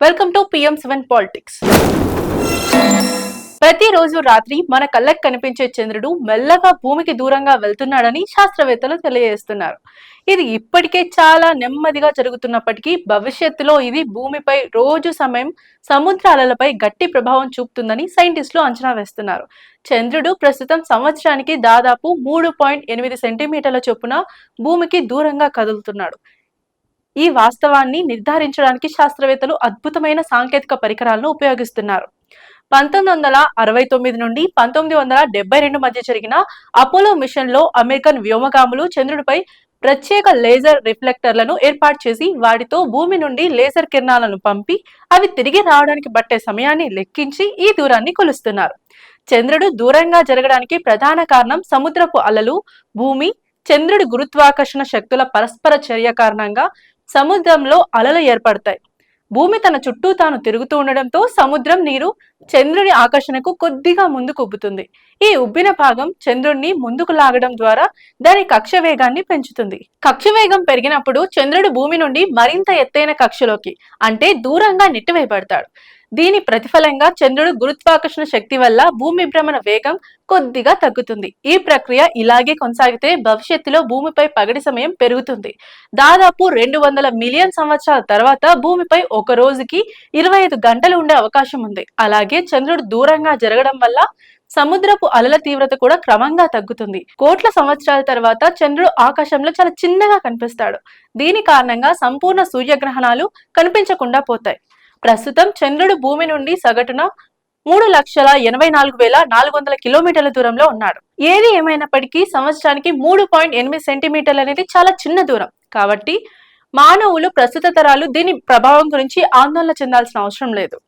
Welcome to PM seven politics ప్రతిరోజు రాత్రి మన కళ్ళకు కనిపించే చంద్రుడు మెల్లగా భూమికి దూరంగా వెళ్తున్నాడని శాస్త్రవేత్తలు తెలియజేస్తున్నారు. ఇది ఇప్పటికే చాలా నెమ్మదిగా జరుగుతున్నప్పటికీ భవిష్యత్తులో ఇది భూమిపై రోజు సమయం సముద్ర అలలపై గట్టి ప్రభావం చూపుతుందని సైంటిస్టులు అంచనా వేస్తున్నారు. చంద్రుడు ప్రస్తుతం సంవత్సరానికి దాదాపు మూడు పాయింట్ ఎనిమిది సెంటీమీటర్ల చొప్పున భూమికి దూరంగా కదులుతున్నాడు. ఈ వాస్తవాన్ని నిర్ధారించడానికి శాస్త్రవేత్తలు అద్భుతమైన సాంకేతిక పరికరాలను ఉపయోగిస్తున్నారు. పంతొమ్మిది వందల అరవై తొమ్మిది నుండి పంతొమ్మిది వందల డెబ్బై రెండు మధ్య జరిగిన అపోలో మిషన్లో అమెరికన్ వ్యోమగాములు చంద్రుడిపై ప్రత్యేక లేజర్ రిఫ్లెక్టర్లను ఏర్పాటు చేసి వాటితో భూమి నుండి లేజర్ కిరణాలను పంపి అవి తిరిగి రావడానికి పట్టే సమయాన్ని లెక్కించి ఈ దూరాన్ని కొలుస్తున్నారు. చంద్రుడు దూరంగా జరగడానికి ప్రధాన కారణం సముద్రపు అలలు భూమి చంద్రుడి గురుత్వాకర్షణ శక్తుల పరస్పర చర్య కారణంగా సముద్రంలో అలలు ఏర్పడతాయి. భూమి తన చుట్టూ తాను తిరుగుతూ ఉండడంతో సముద్రం నీరు చంద్రుని ఆకర్షణకు కొద్దిగా ముందుకు ఉబ్బుతుంది ఈ ఉబ్బిన భాగం చంద్రుడిని ముందుకు లాగడం ద్వారా దాని కక్ష వేగాన్ని పెంచుతుంది. కక్ష వేగం పెరిగినప్పుడు చంద్రుడు భూమి నుండి మరింత ఎత్తైన కక్షలోకి అంటే దూరంగా నెట్టివేయబడతాడు. దీని ప్రతిఫలంగా చంద్రుడు గురుత్వాకర్షణ శక్తి వల్ల భూమి భ్రమణ వేగం కొద్దిగా తగ్గుతుంది. ఈ ప్రక్రియ ఇలాగే కొనసాగితే భవిష్యత్తులో భూమిపై పగటి సమయం పెరుగుతుంది. దాదాపు రెండు వందల మిలియన్ సంవత్సరాల తర్వాత భూమిపై ఒక రోజుకి ఇరవై ఐదు గంటలు ఉండే అవకాశం ఉంది. అలాగే చంద్రుడు దూరంగా జరగడం వల్ల సముద్రపు అలల తీవ్రత కూడా క్రమంగా తగ్గుతుంది. కోట్ల సంవత్సరాల తర్వాత చంద్రుడు ఆకాశంలో చాలా చిన్నగా కనిపిస్తాడు. దీని కారణంగా సంపూర్ణ సూర్యగ్రహణాలు కనిపించకుండా పోతాయి. ప్రస్తుతం చంద్రుడు భూమి నుండి సగటున మూడు లక్షల ఎనభై నాలుగు వేల నాలుగు వందల కిలోమీటర్ల దూరంలో ఉన్నాడు. ఏది ఏమైనప్పటికీ సంవత్సరానికి మూడు పాయింట్ ఎనిమిది సెంటీమీటర్లు అనేది చాలా చిన్న దూరం. కాబట్టి మానవులు ప్రస్తుత తరాలు దీని ప్రభావం గురించి ఆందోళన చెందాల్సిన అవసరం లేదు.